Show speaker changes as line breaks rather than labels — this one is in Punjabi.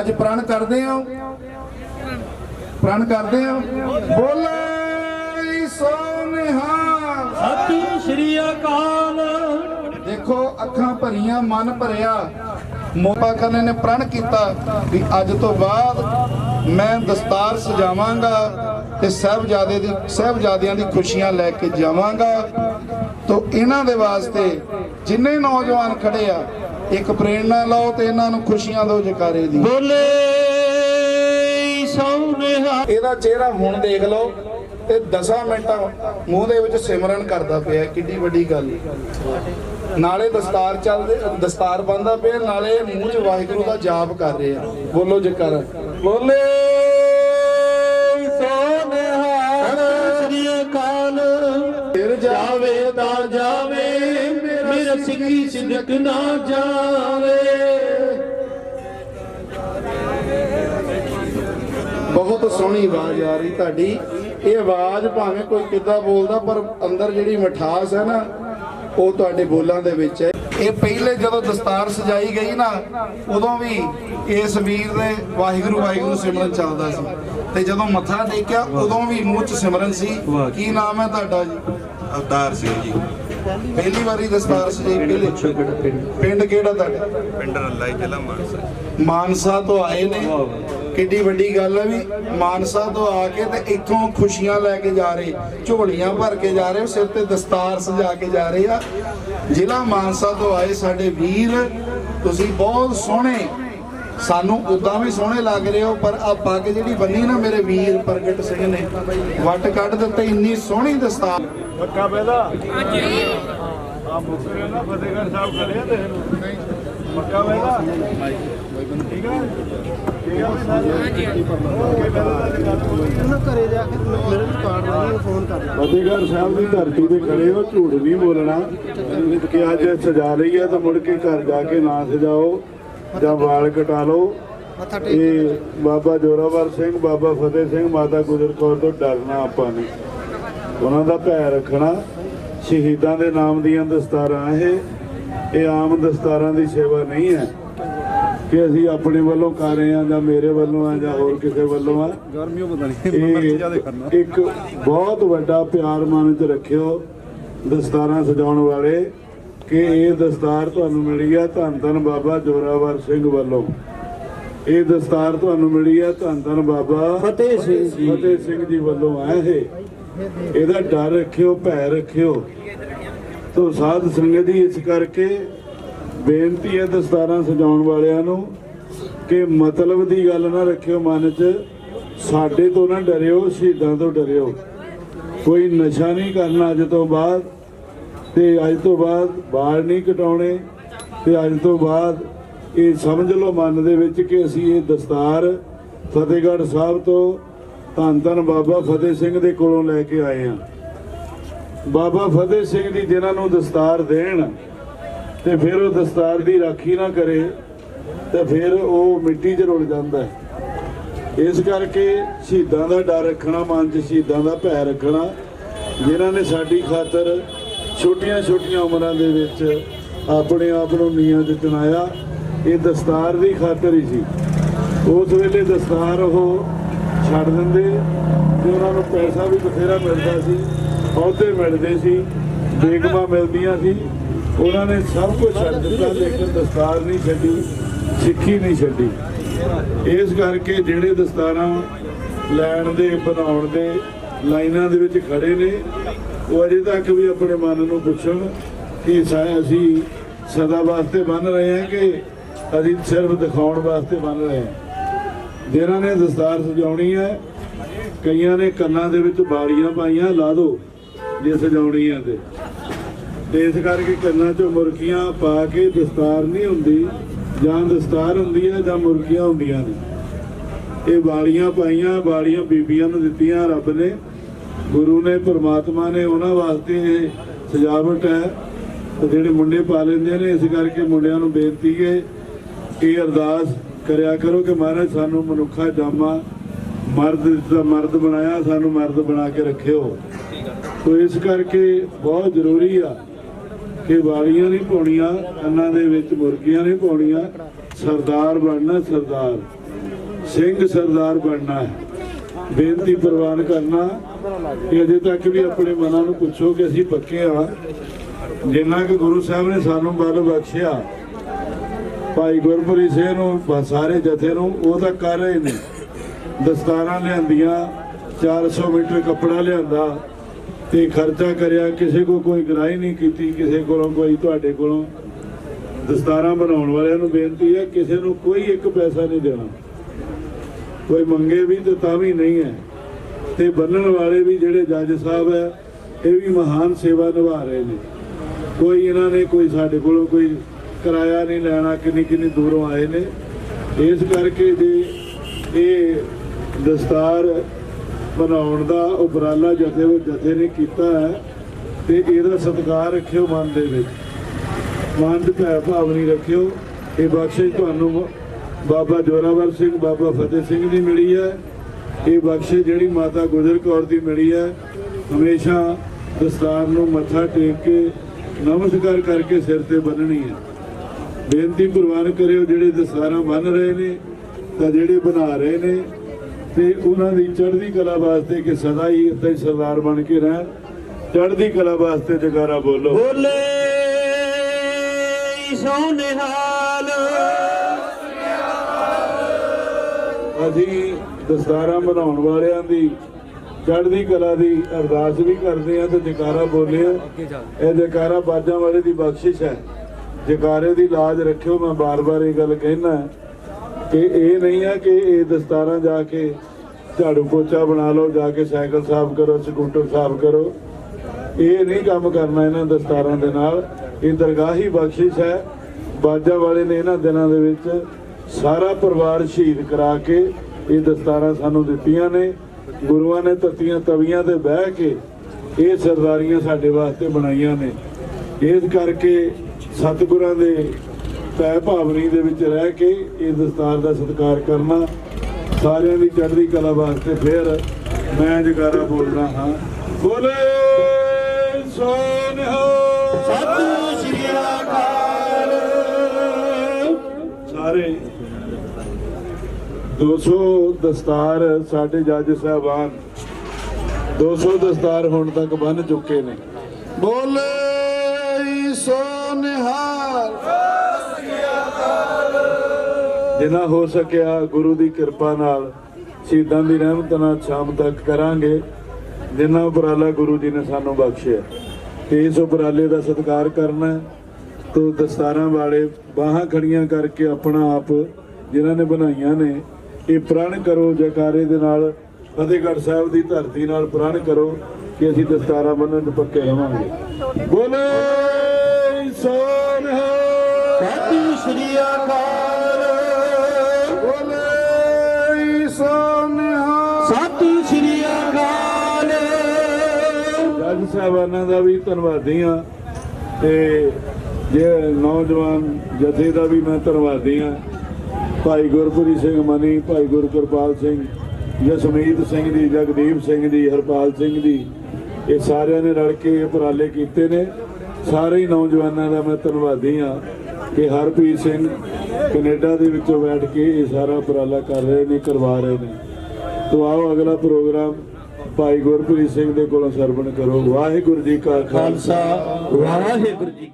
ਅੱਜ ਪ੍ਰਣ ਕਰਦੇ ਹਾਂ। ਪ੍ਰਣ ਕਰਦੇ ਹਾਂ। ਬੋਲੇ ਸੋ ਨਿਹਾਲ
ਸਤਿ ਸ਼੍ਰੀ ਅਕਾਲ।
ਦੇਖੋ ਅੱਖਾਂ ਭਰੀਆਂ ਮਨ ਭਰਿਆ। ਮੋਪਾ ਕਰਨੇ ਨੇ ਪ੍ਰਣ ਕੀਤਾ ਵੀ ਅੱਜ ਤੋਂ ਬਾਅਦ ਮੈਂ ਦਸਤਾਰ ਸਜਾਵਾਂਗਾ ਤੇ ਸਹਿਬਜ਼ਾਦੇ ਦੀ ਸਹਿਬਜ਼ਾਦਿਆਂ ਦੀ ਖੁਸ਼ੀਆਂ ਲੈ ਕੇ ਜਾਵਾਂਗਾ। ਤੋਂ ਇਹਨਾਂ ਦੇ ਵਾਸਤੇ ਜਿੰਨੇ ਨੌਜਵਾਨ ਖੜੇ ਆ ਇੱਕ ਪ੍ਰੇਰਣਾ ਲਓ ਤੇ ਇਹਨਾਂ ਨੂੰ ਖੁਸ਼ੀਆਂ ਦਿਓ ਜਕਾਰੇ ਦੀ।
ਬੋਲੇ ਸੋਨਿਹਾ
ਇਹਦਾ ਚਿਹਰਾ ਹੁਣ ਦੇਖ ਲਓ ਤੇ 10 ਮਿੰਟਾਂ ਮੂੰਹ ਦੇ ਵਿੱਚ ਸਿਮਰਨ ਕਰਦਾ ਪਿਆ ਕਿੱਡੀ ਵੱਡੀ ਗੱਲ। ਨਾਲੇ ਦਸਤਾਰ ਚੱਲਦੇ ਦਸਤਾਰ ਬੰਦਾ ਪਿਆ ਨਾਲੇ ਮੂੰਹ 'ਚ ਵਾਹਿਗੁਰੂ ਦਾ ਜਾਪ ਕਰ ਰਹੇ। ਬੋਲੋ ਜਕਰ। ਬੋਲੇ
ਸਿੱਖੀ ਸਿਦਕ ਨਾ ਜਾਵੇ?
ਬਹੁਤ ਸੋਹਣੀ ਆਵਾਜ਼ ਆ ਰਹੀ ਤੁਹਾਡੀ। ਇਹ ਆਵਾਜ਼ ਭਾਵੇਂ ਕੋਈ ਕਿੱਦਾਂ ਬੋਲਦਾ ਪਰ ਅੰਦਰ ਜਿਹੜੀ ਮਿਠਾਸ ਹੈ ਨਾ ਉਹ ਤੁਹਾਡੇ ਬੋਲਾਂ ਦੇ ਵਿੱਚ ਹੈ। ਇਹ ਪਹਿਲੇ ਜਦੋਂ ਦਸਤਾਰ ਸਜਾਈ ਗਈ ਨਾ ਉਦੋਂ ਵੀ ਇਸ ਵੀਰ ਦੇ ਵਾਹਿਗੁਰੂ ਵਾਹਿਗੁਰੂ ਸਿਮਰਨ ਚੱਲਦਾ ਸੀ। ਤੇ ਜਦੋਂ ਮੱਥਾ ਟੇਕਿਆ ਉਦੋਂ ਵੀ ਮੂੰਹ 'ਚ ਸਿਮਰਨ ਸੀ। ਕੀ ਨਾਮ ਹੈ ਤੁਹਾਡਾ ਜੀ?
ਅਵਤਾਰ ਸਿੰਘ ਜੀ।
ਪਹਿਲੀ ਵਾਰੀ ਦਸਤਾਰ ਸਜਾਈ ਪਹਿਲੇ ਪਿੰਡ? ਕਿਹੜਾ ਤੁਹਾਡਾ?
ਪਿੰਡ ਰੱਲਾ ਜ਼ਿਲ੍ਹਾ ਮਾਨਸਾ।
ਮਾਨਸਾ ਤੋਂ ਆਏ ਨੇ। ਕਿੱਡੀ ਵੱਡੀ ਗੱਲ ਹੈ ਵੀ ਮਾਨਸਾ ਤੋਂ ਆ ਕੇ ਤੇ ਇੱਥੋਂ ਖੁਸ਼ੀਆਂ ਲੈ ਕੇ ਜਾ ਰਹੇ ਝੋਲੀਆਂ ਭਰ ਕੇ ਜਾ ਰਹੇ ਸਿਰ ਤੇ ਦਸਤਾਰ ਸਜਾ ਕੇ ਜਾ ਰਹੇ ਆ। ਜ਼ਿਲ੍ਹਾ ਮਾਨਸਾ ਤੋਂ ਆਏ ਸਾਡੇ ਵੀਰ ਤੁਸੀਂ ਬਹੁਤ ਸੋਹਣੇ ਸਾਨੂੰ ਉਦਾਂ ਵੀ ਸੋਹਣੇ ਲੱਗ ਰਹੇ ਹੋ ਪਰ ਆ ਪੱਗ ਜਿਹੜੀ ਬੰਨੀ ਨਾ ਮੇਰੇ ਵੀਰ ਪ੍ਰਗਟ ਸਿੰਘ ਨੇ ਵੱਟ ਕੱਢ ਦਿੱਤੇ ਇੰਨੀ ਸੋਹਣੀ ਦਸਤਾਰ।
ਪੱਕਾ ਪੈਦਾ? ਹਾਂਜੀ। ਆ ਮੁਕਰੇ ਨਾ ਫਤਿਹਗੜ੍ਹ ਸਾਹਿਬ ਖੜੇ ਆ ਦੇਖ ਲਓ ਪੱਕਾ ਪੈਦਾ? ਠੀਕ ਹੈ ਠੀਕ ਹੈ ਹਾਂਜੀ।
ਘਰੇ ਜਾ ਕੇ ਮੇਰੇ ਨੂੰ ਕਾਰਡ ਵਾਲੀ ਫੋਨ ਕਰ
ਫਤਿਹਗੜ੍ਹ ਸਾਹਿਬ ਦੀ ਧਰਤੀ ਤੇ ਖੜੇ ਹੋ ਝੂਠ ਨਹੀਂ ਬੋਲਣਾ। ਕਿ ਅੱਜ ਸਜਾ ਲਈ ਹੈ ਤਾਂ ਮੁੜ ਕੇ ਘਰ ਜਾ ਕੇ ਨਾ ਸਜਾਓ। ਜਾਂ ਵਾਲ ਕਟਾ ਲਓ। ਇਹ ਬਾਬਾ ਜੋਰਾਵਰ ਸਿੰਘ ਬਾਬਾ ਫਤਿਹ ਸਿੰਘ ਮਾਤਾ ਗੁਜਰ ਕੌਰ ਤੋਂ ਡਰਨਾ ਆਪਾਂ ਨੇ ਉਹਨਾਂ ਦਾ ਭੈ ਰੱਖਣਾ। ਸ਼ਹੀਦਾਂ ਦੇ ਨਾਮ ਦੀਆਂ ਦਸਤਾਰਾਂ ਇਹ। ਇਹ ਆਮ ਦਸਤਾਰਾਂ ਦੀ ਸੇਵਾ ਨਹੀਂ ਹੈ। ਕਿ ਅਸੀਂ ਆਪਣੇ ਵੱਲੋਂ ਕਰ ਰਹੇ ਹਾਂ ਜਾਂ ਮੇਰੇ ਵੱਲੋਂ ਆ ਜਾਂ ਹੋਰ ਕਿਸੇ ਵੱਲੋਂ ਆ।
ਗਰਮੀਓ ਪਤਾ ਨਹੀਂ
ਇੱਕ ਬਹੁਤ ਵੱਡਾ ਪਿਆਰ ਮਨ ਚ ਰੱਖਿਓ। ਦਸਤਾਰਾਂ ਸਜਾਉਣ ਵਾਲੇ ਕਿ ਇਹ ਦਸਤਾਰ ਤੁਹਾਨੂੰ ਮਿਲੀ ਆ ਧੰਨ ਧੰਨ ਬਾਬਾ ਜੋਰਾਵਰ ਸਿੰਘ ਵੱਲੋਂ। ਇਹ ਦਸਤਾਰ ਤੁਹਾਨੂੰ ਮਿਲੀ ਆ ਧੰਨ ਧੰਨ ਬਾਬਾ
ਫਤਿਹ ਸਿੰਘ ਜੀ।
ਫਤਿਹ ਸਿੰਘ ਜੀ ਵੱਲੋਂ ਆ ਇਹ ਇਹਦਾ ਡਰ ਰੱਖਿਓ ਭੈ ਰੱਖਿਓ। ਤੋ ਸਾਧ ਸੰਗਤ ਜੀ ਇਸ ਕਰਕੇ ਬੇਨਤੀ ਹੈ ਦਸਤਾਰਾਂ ਸਜਾਉਣ ਵਾਲਿਆਂ ਨੂੰ ਕਿ ਮਤਲਬ ਦੀ ਗੱਲ ਨਾ ਰੱਖਿਓ ਮਨ 'ਚ। ਸਾਡੇ ਤੋਂ ਨਾ ਡਰਿਓ ਸ਼ਹੀਦਾਂ ਤੋਂ ਡਰਿਓ। ਕੋਈ ਨਸ਼ਾ ਨਹੀਂ ਕਰਨਾ ਅੱਜ ਤੋਂ ਬਾਅਦ। ਤੇ ਅੱਜ ਤੋਂ ਬਾਅਦ ਵਾਲ ਨਹੀਂ ਕਟਾਉਣੇ ਤੇ ਅੱਜ ਤੋਂ ਬਾਅਦ ਇਹ ਸਮਝ ਲਓ ਮਨ ਦੇ ਵਿੱਚ ਕਿ ਅਸੀਂ ਇਹ ਦਸਤਾਰ ਫਤਿਹਗੜ੍ਹ ਸਾਹਿਬ ਤੋਂ ਧੰਨ ਧੰਨ ਬਾਬਾ ਫਤਿਹ ਸਿੰਘ ਦੇ ਕੋਲੋਂ ਲੈ ਕੇ ਆਏ ਹਾਂ। ਬਾਬਾ ਫਤਿਹ ਸਿੰਘ ਜੀ ਜਿਨ੍ਹਾਂ ਨੂੰ ਦਸਤਾਰ ਦੇਣ ਤੇ ਫਿਰ ਉਹ ਦਸਤਾਰ ਦੀ ਰਾਖੀ ਨਾ ਕਰੇ ਤੇ ਫਿਰ ਉਹ ਮਿੱਟੀ 'ਚ ਰੁਲ ਜਾਂਦਾ ਇਸ ਕਰਕੇ ਸ਼ਹੀਦਾਂ ਦਾ ਡਰ ਰੱਖਣਾ, ਮਨ 'ਚ ਸ਼ਹੀਦਾਂ ਦਾ ਭੈ ਰੱਖਣਾ, ਜਿਨ੍ਹਾਂ ਨੇ ਸਾਡੀ ਖਾਤਰ ਛੋਟੀਆਂ ਛੋਟੀਆਂ ਉਮਰਾਂ ਦੇ ਵਿੱਚ ਆਪਣੇ ਆਪ ਨੂੰ ਨੀਆਂ 'ਚ ਚੁਣਾਇਆ। ਇਹ ਦਸਤਾਰ ਦੀ ਖਾਤਰ ਹੀ ਸੀ। ਉਸ ਵੇਲੇ ਦਸਤਾਰ ਉਹ ਛੱਡ ਦਿੰਦੇ ਤੇ ਉਹਨਾਂ ਨੂੰ ਪੈਸਾ ਵੀ ਬਥੇਰਾ ਮਿਲਦਾ ਸੀ, ਅਹੁਦੇ ਮਿਲਦੇ ਸੀ, ਬੇਗਮਾਂ ਮਿਲਦੀਆਂ ਸੀ। ਉਹਨਾਂ ਨੇ ਸਭ ਕੁਝ ਛੱਡ ਦਿੱਤਾ, ਲੇਕਿਨ ਦਸਤਾਰ ਨਹੀਂ ਛੱਡੀ, ਸਿੱਖੀ ਨਹੀਂ ਛੱਡੀ। ਇਸ ਕਰਕੇ ਜਿਹੜੇ ਦਸਤਾਰਾਂ ਲੈਣ ਦੇ, ਬਣਾਉਣ ਦੇ ਲਾਈਨਾਂ ਦੇ ਵਿੱਚ ਖੜੇ ਨੇ ਉਹ ਅਜੇ ਤੱਕ ਵੀ ਆਪਣੇ ਮਨ ਨੂੰ ਪੁੱਛਣ ਕਿ ਸਾ- ਅਸੀਂ ਸਦਾ ਵਾਸਤੇ ਬੰਨ ਰਹੇ ਹਾਂ ਕਿ ਅਸੀਂ ਸਿਰਫ ਦਿਖਾਉਣ ਵਾਸਤੇ ਬੰਨ ਰਹੇ ਹਾਂ? ਜਿਹਨਾਂ ਨੇ ਦਸਤਾਰ ਸਜਾਉਣੀ ਹੈ, ਕਈਆਂ ਨੇ ਕੰਨਾਂ ਦੇ ਵਿੱਚ ਬਾਲੀਆਂ ਪਾਈਆਂ, ਲਾ ਦਿਓ ਜੇ ਸਜਾਉਣੀ ਹੈ ਤੇ ਇਸ ਕਰਕੇ ਕੰਨਾਂ 'ਚੋਂ ਮੁਰਗੀਆਂ ਪਾ ਕੇ ਦਸਤਾਰ ਨਹੀਂ ਹੁੰਦੀ, ਜਾਂ ਦਸਤਾਰ ਹੁੰਦੀ ਹੈ, ਜਾਂ ਮੁਰਗੀਆਂ ਹੁੰਦੀਆਂ ਨੇ। ਇਹ ਵਾਲੀਆਂ ਪਾਈਆਂ ਵਾਲੀਆਂ ਬੀਬੀਆਂ ਨੂੰ ਦਿੱਤੀਆਂ, ਰੱਬ ਨੇ। ਗੁਰੂ ਨੇ, ਪਰਮਾਤਮਾ ਨੇ ਉਹਨਾਂ ਵਾਸਤੇ ਇਹ ਸਜਾਵਟ ਹੈ। ਤੇ ਜਿਹੜੇ ਮੁੰਡੇ ਪਾ ਲੈਂਦੇ ਨੇ, ਇਸ ਕਰਕੇ ਮੁੰਡਿਆਂ ਨੂੰ ਬੇਨਤੀ ਹੈ ਇਹ ਅਰਦਾਸ ਕਰਿਆ ਕਰੋ ਕਿ ਮਹਾਰਾਜ ਸਾਨੂੰ ਮਨੁੱਖਾ ਜਾਮਾ ਮਰਦ ਦਾ ਮਰਦ ਬਣਾਇਆ, ਸਾਨੂੰ ਮਰਦ ਬਣਾ ਕੇ ਰੱਖਿਓ। ਸੋ ਇਸ ਕਰਕੇ ਬਹੁਤ ਜ਼ਰੂਰੀ ਆ ਕਿ ਵਾਲੀਆਂ ਨਹੀਂ ਪਾਉਣੀਆਂ, ਕੰਨਾਂ ਦੇ ਵਿੱਚ ਮੁਰਗੀਆਂ ਨਹੀਂ ਪਾਉਣੀਆਂ। ਸਰਦਾਰ ਬਣਨਾ ਸਰਦਾਰ। ਸਿੰਘ ਸਰਦਾਰ ਬਣਨਾ ਹੈ। ਬੇਨਤੀ ਪ੍ਰਵਾਨ ਕਰਨਾ ਕਿ ਅਜੇ ਤੱਕ ਵੀ ਆਪਣੇ ਮਨਾਂ ਨੂੰ ਪੁੱਛੋ ਕਿ ਅਸੀਂ ਪੱਕੇ ਆ। ਜਿੰਨਾ ਕਿ ਗੁਰੂ ਸਾਹਿਬ ਨੇ ਸਾਨੂੰ ਬਲ ਬਖਸ਼ਿਆ, ਭਾਈ ਗੁਰਪ੍ਰੀਤ ਸਿੰਘ ਨੂੰ ਸਾਰੇ ਜਥੇ ਨੂੰ, ਉਹ ਤਾਂ ਕਰ ਰਹੇ ਨੇ। ਦਸਤਾਰਾਂ ਲਿਆਂਦੀਆਂ 400 ਮੀਟਰ ਕੱਪੜਾ ਲਿਆਂਦਾ ਤੇ ਖਰਚਾ ਕਰਿਆ, ਕਿਸੇ ਕੋ ਕੋਈ ਗਰਾਈ ਨਹੀਂ ਕੀਤੀ, ਕਿਸੇ ਕੋਲੋਂ ਕੋਈ ਤੁਹਾਡੇ ਕੋਲੋਂ ਦਸਤਾਰਾਂ ਬਣਾਉਣ ਵਾਲਿਆਂ ਨੂੰ ਬੇਨਤੀ ਹੈ, ਕਿਸੇ ਨੂੰ ਕੋਈ ਇੱਕ ਪੈਸਾ ਨਹੀਂ ਦੇਣਾ। ਕੋਈ ਮੰਗੇ ਵੀ ਤੇ ਤਾਂ ਵੀ ਨਹੀਂ ਹੈ। ਤੇ ਬੰਨਣ ਵਾਲੇ ਵੀ ਜਿਹੜੇ ਜੱਜ ਸਾਹਿਬ ਹੈ, ਇਹ ਵੀ ਮਹਾਨ ਸੇਵਾ ਨਿਭਾ ਰਹੇ ਨੇ। ਕੋਈ ਇਹਨਾਂ ਨੇ ਕੋਈ ਸਾਡੇ ਕੋਲੋਂ ਕੋਈ ਕਿਰਾਇਆ ਨਹੀਂ ਲੈਣਾ ਕਿੰਨੀ ਕਿੰਨੀ ਦੂਰੋਂ ਆਏ ਨੇ। ਇਸ ਕਰਕੇ ਜੇ ਇਹ ਦਸਤਾਰ ਬਣਾਉਣ ਦਾ ਉਪਰਾਲਾ ਜਥੇ ਉਹ ਜਥੇ ਨੇ ਕੀਤਾ ਹੈ, ਤੇ ਇਹਦਾ ਸਤਿਕਾਰ ਰੱਖਿਓ ਮਨ ਦੇ ਵਿੱਚ। ਮਨ ਦੇ ਭਾਵ ਨਹੀਂ ਰੱਖਿਓ। ਇਹ ਬਖਸ਼ਿਸ਼ ਤੁਹਾਨੂੰ ਬਾਬਾ ਜੋਰਾਵਰ ਸਿੰਘ, ਬਾਬਾ ਫਤਿਹ ਸਿੰਘ ਦੀ ਮਿਲੀ ਹੈ। ਇਹ ਬਖਸ਼ਿਸ਼ ਜਿਹੜੀ ਮਾਤਾ ਗੁਜਰ ਕੌਰ ਦੀ ਮਿਲੀ ਹੈ। ਹਮੇਸ਼ਾ ਦਸਤਾਰ ਨੂੰ ਮੱਥਾ ਟੇਕ ਕੇ ਨਮਸਕਾਰ ਕਰਕੇ ਸਿਰ ਤੇ ਬੰਨਣੀ ਹੈ। ਬੇਨਤੀ ਪ੍ਰਵਾਨ ਕਰਿਓ, ਜਿਹੜੇ ਦਸਤਾਰਾਂ ਬੰਨ ਰਹੇ ਨੇ, ਤਾਂ ਜਿਹੜੇ ਬਣਾ ਰਹੇ ਨੇ, ਤੇ ਉਹਨਾਂ ਦੀ ਚੜ੍ਹਦੀ ਕਲਾ ਵਾਸਤੇ ਕਿ ਸਦਾ ਹੀ ਏਦਾਂ ਹੀ ਸਰਦਾਰ ਬਣ ਕੇ ਰਹਿਣ। ਚੜ੍ਹਦੀ ਕਲਾ ਵਾਸਤੇ ਜਗਾਰਾ ਬੋਲੋ।
ਬੋਲੇ ਸੋ ਨਿਹਾਲ।
ਅਸੀਂ ਦਸਤਾਰਾਂ ਬਣਾਉਣ ਵਾਲਿਆਂ ਦੀ ਚੜ੍ਹਦੀ ਕਲਾ ਦੀ ਅਰਦਾਸ ਵੀ ਕਰਦੇ ਆ ਤੇ ਜਕਾਰਾ ਬੋਲੇ ਆ ਇਹ ਜਕਾਰਾ ਬਾਜਾਂ ਵਾਲੇ ਦੀ ਬਖਸ਼ਿਸ਼ ਹੈ। ਜਕਾਰੇ ਦੀ ਲਾਜ ਰੱਖਿਓ ਮੈਂ ਬਾਰ-ਬਾਰ ਇਹ ਗੱਲ ਕਹਿਣਾ ਕਿ ਇਹ ਨਹੀਂ ਹੈ ਕਿ ਇਹ ਦਸਤਾਰਾਂ ਜਾ ਕੇ ਝਾੜੂ ਪੋਚਾ ਬਣਾ ਲਓ ਜਾ ਕੇ ਸਾਈਕਲ ਸਾਫ਼ ਕਰੋ ਸਕੂਟਰ ਸਾਫ਼ ਕਰੋ। ਇਹ ਨਹੀਂ ਕੰਮ ਕਰਨਾ ਇਹਨਾਂ ਦਸਤਾਰਾਂ ਦੇ ਨਾਲ। ਇਹ ਦਰਗਾਹੀ ਬਖਸ਼ਿਸ਼ ਹੈ। ਬਾਜਾ ਵਾਲੇ ਨੇ ਇਹਨਾਂ ਦਿਨਾਂ ਦੇ ਵਿੱਚ ਸਾਰਾ ਪਰਿਵਾਰ ਸ਼ਹੀਦ ਕਰਾ ਕੇ ਇਹ ਦਸਤਾਰਾਂ ਸਾਨੂੰ ਦਿੱਤੀਆਂ ਨੇ। ਗੁਰੂਆਂ ਨੇ ਤਤੀਆਂ ਤਵੀਆਂ ਤੇ ਬਹਿ ਕੇ ਇਹ ਸਰਦਾਰੀਆਂ ਸਾਡੇ ਵਾਸਤੇ ਬਣਾਈਆਂ ਨੇ। ਇਸ ਕਰਕੇ ਸਤਿਗੁਰਾਂ ਦੇ ਪੈ ਭਾਵਨੀ ਦੇ ਵਿੱਚ ਰਹਿ ਕੇ ਇਹ ਦਸਤਾਰ ਦਾ ਸਤਿਕਾਰ ਕਰਨਾ ਸਾਰਿਆਂ ਦੀ ਚੜ੍ਹਦੀ ਕਲਾ ਵਾਸਤੇ ਫੇਰ ਮੈਂ ਜਗਾਰਾ ਬੋਲਦਾ ਹਾਂ। ਬੋਲੇ ਸੋਨਿਹਾ
ਸਤਿ ਸ਼੍ਰੀ ਅਕਾਲ।
ਸਾਰੇ 200 ਦਸਤਾਰ ਸਾਡੇ ਜੱਜ ਸਾਹਿਬਾਨ 200 ਦਸਤਾਰ ਹੁਣ ਤੱਕ ਬੰਨ ਚੁੱਕੇ ਨੇ।
ਬੋਲੇ ਸੋ ਨਿਹਾਲ।
ਜਿੰਨਾ ਹੋ ਸਕਿਆ ਗੁਰੂ ਦੀ ਕਿਰਪਾ ਨਾਲ ਸ਼ਹੀਦਾਂ ਦੀ ਰਹਿਮਤ ਨਾਲ ਸ਼ਾਮ ਤੱਕ ਕਰਾਂਗੇ। ਜਿੰਨਾ ਉਪਰਾਲਾ ਗੁਰੂ ਜੀ ਨੇ ਸਾਨੂੰ ਬਖਸ਼ਿਆ। ਤੇ ਇਸ ਉਪਰਾਲੇ ਦਾ ਸਤਿਕਾਰ ਕਰਨਾ ਹੈ। ਦਸਤਾਰਾਂ ਵਾਲੇ ਬਾਹਾਂ ਖੜੀਆਂ ਕਰਕੇ ਆਪਣਾ ਆਪ ਜਿਨ੍ਹਾਂ ਨੇ ਬਣਾਈਆਂ ਨੇ ਇਹ ਪ੍ਰਣ ਕਰੋ ਜਕਾਰੇ ਦੇ ਨਾਲ ਫਤਿਹਗੜ੍ਹ ਸਾਹਿਬ ਦੀ ਧਰਤੀ ਨਾਲ ਪ੍ਰਣ ਕਰੋ ਕਿ ਅਸੀਂ ਦਸਤਾਰਾਂ ਬੰਨਣ ਨੂੰ ਪੱਕੇ ਰਵਾਂਗੇ। ਬੋਲੇ ਸੋਨਿਹਾ
ਸਤਿ ਸ਼੍ਰੀ ਅਕਾਲ।
ਬੋਲੇ ਸੋ ਨਿਹਾਲ
ਸਤਿ ਸ਼੍ਰੀ ਅਕਾਲ।
ਜੱਜ ਸਾਹਿਬਾਨਾਂ ਦਾ ਵੀ ਧੰਨਵਾਦੀ ਹਾਂ ਤੇ ਜੇ ਨੌਜਵਾਨ ਜਥੇ ਦਾ ਵੀ ਮੈਂ ਧੰਨਵਾਦੀ ਹਾਂ। ਭਾਈ ਗੁਰਪ੍ਰੀਤ ਸਿੰਘ ਮਨੀ, ਭਾਈ ਗੁਰਕਿਰਪਾਲ ਸਿੰਘ, ਜਸਮੀਤ ਸਿੰਘ ਜੀ ਜਗਦੀਪ ਸਿੰਘ ਜੀ ਹਰਪਾਲ ਸਿੰਘ ਜੀ ਇਹ ਸਾਰਿਆਂ ਨੇ ਰਲ ਕੇ ਇਹ ਉਪਰਾਲੇ ਕੀਤੇ ਨੇ। ਸਾਰੇ ਹੀ ਨੌਜਵਾਨਾਂ ਦਾ ਮੈਂ ਧੰਨਵਾਦੀ ਹਾਂ ਕਿ ਹਰਪ੍ਰੀਤ ਸਿੰਘ ਕੈਨੇਡਾ ਦੇ ਵਿੱਚੋਂ ਬੈਠ ਕੇ ਇਹ ਸਾਰਾ ਉਪਰਾਲਾ ਕਰ ਰਹੇ ਨੇ, ਕਰਵਾ ਰਹੇ ਨੇ। ਤੋ ਆਓ ਅਗਲਾ ਪ੍ਰੋਗਰਾਮ ਭਾਈ ਗੁਰਪ੍ਰੀਤ ਸਿੰਘ ਦੇ ਕੋਲੋਂ ਸਰਵਣ ਕਰੋ। ਵਾਹਿਗੁਰੂ ਜੀ ਕਾ ਖਾਲਸਾ।
ਵਾਹਿਗੁਰੂ ਜੀ